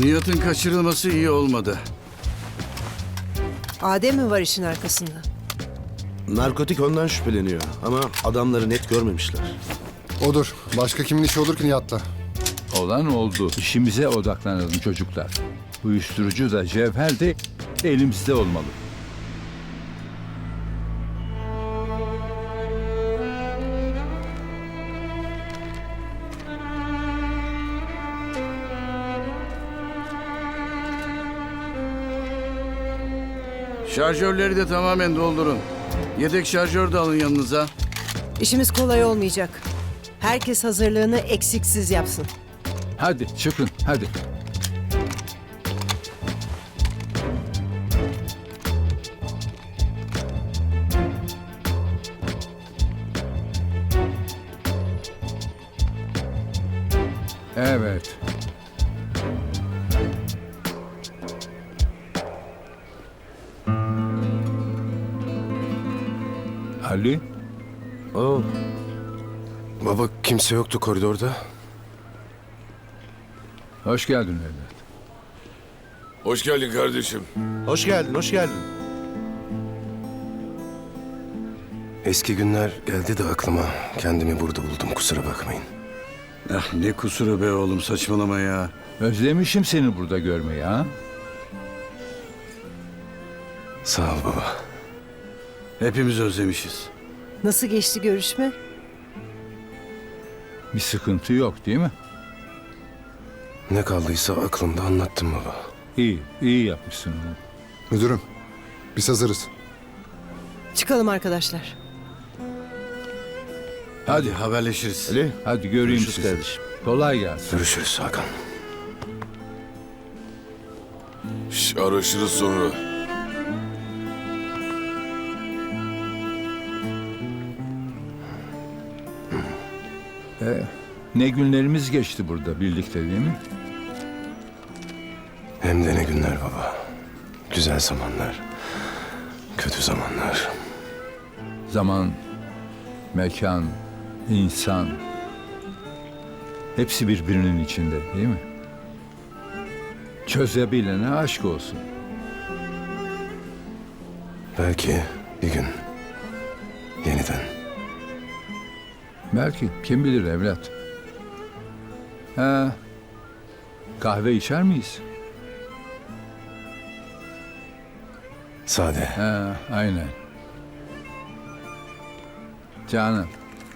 Nihat'ın kaçırılması iyi olmadı. Adem mi var işin arkasında? Narkotik ondan şüpheleniyor ama adamları net görmemişler. Odur. Başka kimin işi olur ki Nihat'la? Olan oldu. İşimize odaklanalım çocuklar. Uyuşturucu da cevher de elimizde olmalı. Şarjörleri de tamamen doldurun. Yedek şarjör de alın yanınıza. İşimiz kolay olmayacak. Herkes hazırlığını eksiksiz yapsın. Hadi çıkın hadi. Ali, Oo, Baba kimse yoktu koridorda. hoş geldin evlat. Hoş geldin kardeşim. hoş geldin, hoş geldin. Eski günler geldi de aklıma. Kendimi burada buldum kusura bakmayın. Ah ne kusuru be oğlum saçmalama ya. Özlemişim seni burada görmeyi ha. Sağ ol baba. Hepimiz özlemişiz. Nasıl geçti görüşme? Bir sıkıntı yok değil mi? Ne kaldıysa aklımda anlattım baba. İyi, iyi yapmışsın oğlum. Müdürüm biz hazırız. Çıkalım arkadaşlar. Hadi haberleşiriz. Ali, Hadi göreyim Görüşürüz sizi. kardeşim. Kolay gelsin. Görüşürüz Hakan. Şş, araşırız sonra. Ne günlerimiz geçti burada birlikte değil mi? Hem de ne günler baba. Güzel zamanlar. Kötü zamanlar. Zaman, mekan, insan hepsi birbirinin içinde değil mi? Çözebilene aşk olsun. Belki bir gün yeniden. Belki kim bilir evlat. Ha, kahve içer miyiz? Sade. Ha, aynen. Canan,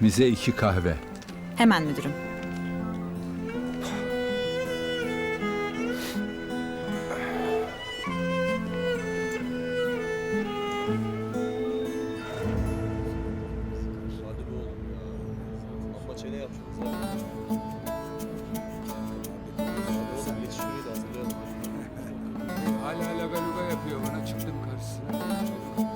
bize iki kahve. Hemen müdürüm. Hala laga luga yapıyor bana çıktım karşısına. Bana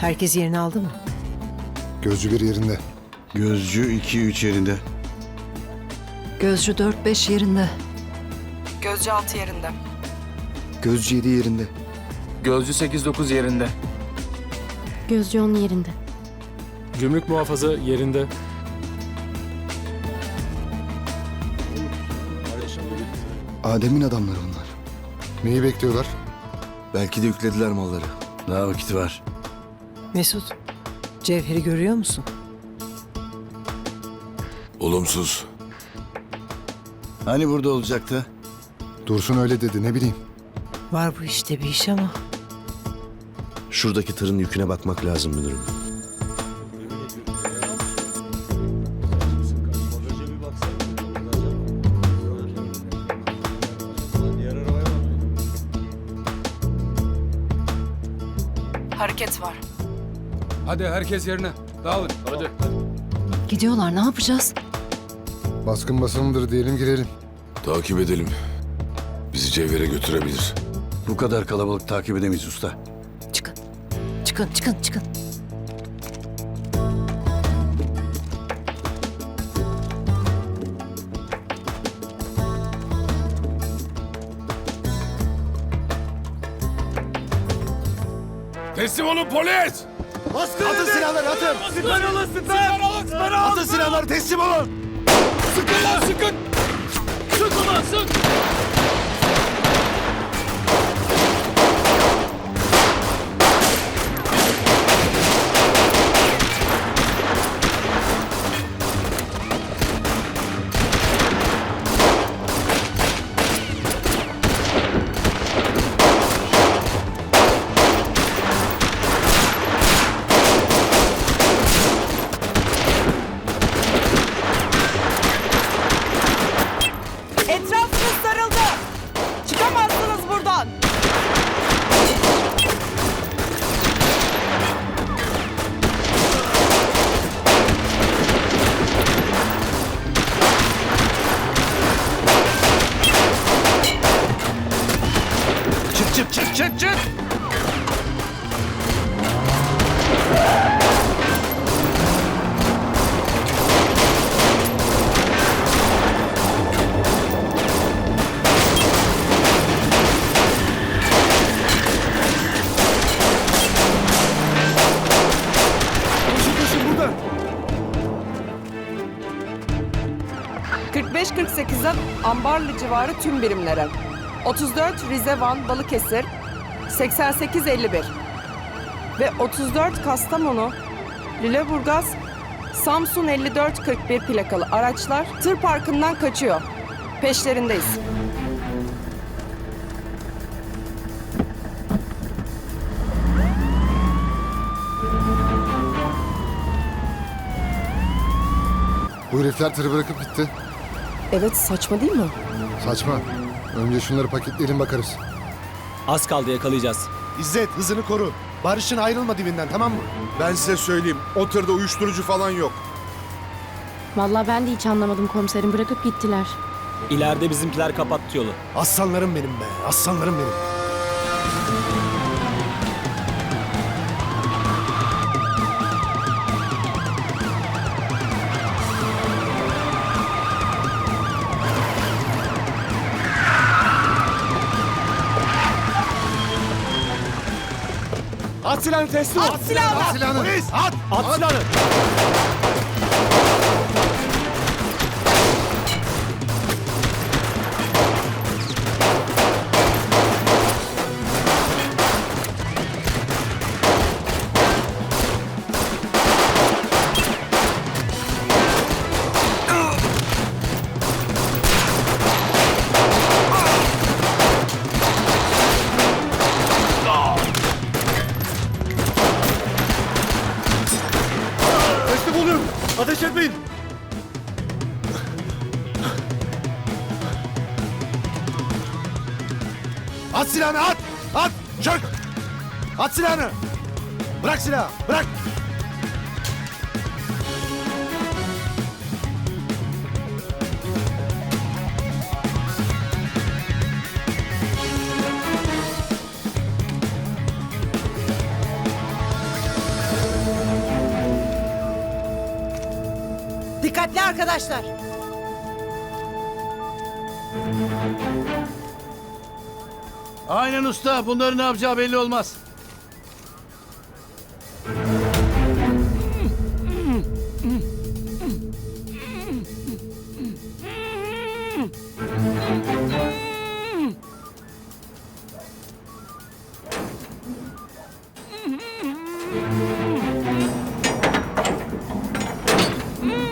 Herkes yerini aldı mı? Gözcü bir yerinde. Gözcü 2-3 yerinde. Gözcü 4-5 yerinde. Gözcü altı yerinde. Gözcü yedi yerinde. Gözcü 8-9 yerinde. Gözcü 10 yerinde. Gümrük muhafızı yerinde. Adem'in adamları onlar. Neyi bekliyorlar? Belki de yüklediler malları. Daha vakit var. Mesut, Cevher'i görüyor musun? Olumsuz. Hani burada olacaktı? Dursun öyle dedi ne bileyim. Var bu işte bir iş ama. Şuradaki tırın yüküne bakmak lazım müdürüm. Hareket var. Hadi herkes yerine. Dağılın. Hadi. Gidiyorlar ne yapacağız? Baskın basındır diyelim girelim. Takip edelim. Bizi Cevher'e götürebilir. Bu kadar kalabalık takip edemeyiz usta. Çıkın. Çıkın çıkın çıkın. Teslim olun polis! Atın silahları atın. Siper alın alın. Atın silahları teslim olun. Etrafınız civarı tüm birimlere. 34 Rize Van Balıkesir 88-51 ve 34 Kastamonu Lüleburgaz Samsun 54-41 plakalı araçlar tır parkından kaçıyor. Peşlerindeyiz. Bu herifler tırı bırakıp gitti. Evet saçma değil mi? Saçma. Önce şunları paketleyelim bakarız. Az kaldı yakalayacağız. İzzet hızını koru. Barış'ın ayrılma dibinden tamam mı? Ben size söyleyeyim. O tırda uyuşturucu falan yok. Vallahi ben de hiç anlamadım komiserim. Bırakıp gittiler. İleride bizimkiler kapattı yolu. Aslanlarım benim be. Aslanlarım benim. At silahını teslim ol. At silahını! At silahını. Polis at. At silahını. Etmeyin. At silahını at. At. Çök. At silahını. Bırak silahı. Bırak. arkadaşlar. Aynen usta. Bunların ne yapacağı belli olmaz. Mm.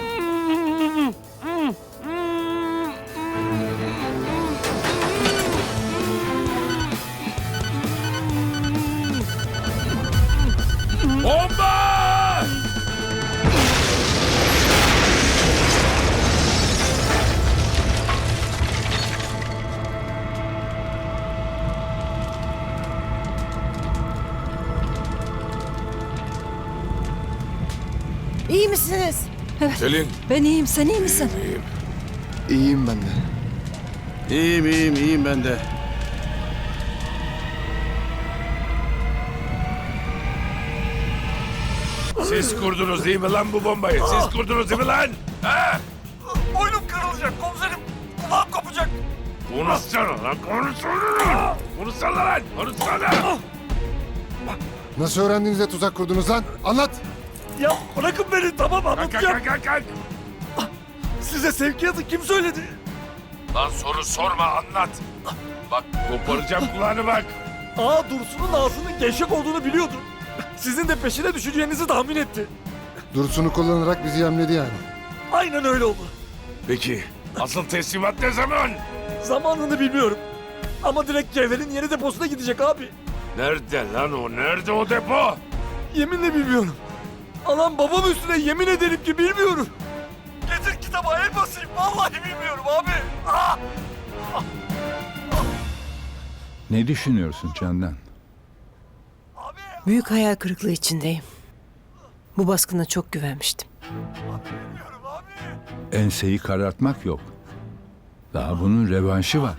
Selin. Ben iyiyim sen iyi misin? İyiyim. İyiyim ben de. İyiyim iyiyim iyiyim ben de. Siz kurdunuz değil mi lan bu bombayı? Siz kurdunuz değil mi lan? Ha? Boynum kırılacak komiserim. Kulağım kopacak. Konuşsana lan konuşsana. Konuşsana lan. Konuşsana. Nasıl öğrendiniz de tuzak kurdunuz lan? Anlat. Ya bırakın beni tamam Kalk kalk anlatacağım. kalk kalk. kalk. Size sevkiyatı kim söyledi? Lan soru sorma anlat. Bak koparacağım kulağını bak. Aa Dursun'un ağzının gevşek olduğunu biliyordu. Sizin de peşine düşeceğinizi tahmin etti. Dursun'u kullanarak bizi yemledi yani. Aynen öyle oldu. Peki asıl teslimat ne zaman? Zamanını bilmiyorum. Ama direkt Cevher'in yeni deposuna gidecek abi. Nerede lan o? Nerede o depo? Yeminle bilmiyorum. Anam babam üstüne yemin ederim ki bilmiyorum. Getir kitabı el basayım. Vallahi bilmiyorum abi. Ah! Ne düşünüyorsun Candan? Büyük hayal kırıklığı içindeyim. Bu baskına çok güvenmiştim. Enseyi karartmak yok. Daha bunun revanşı var.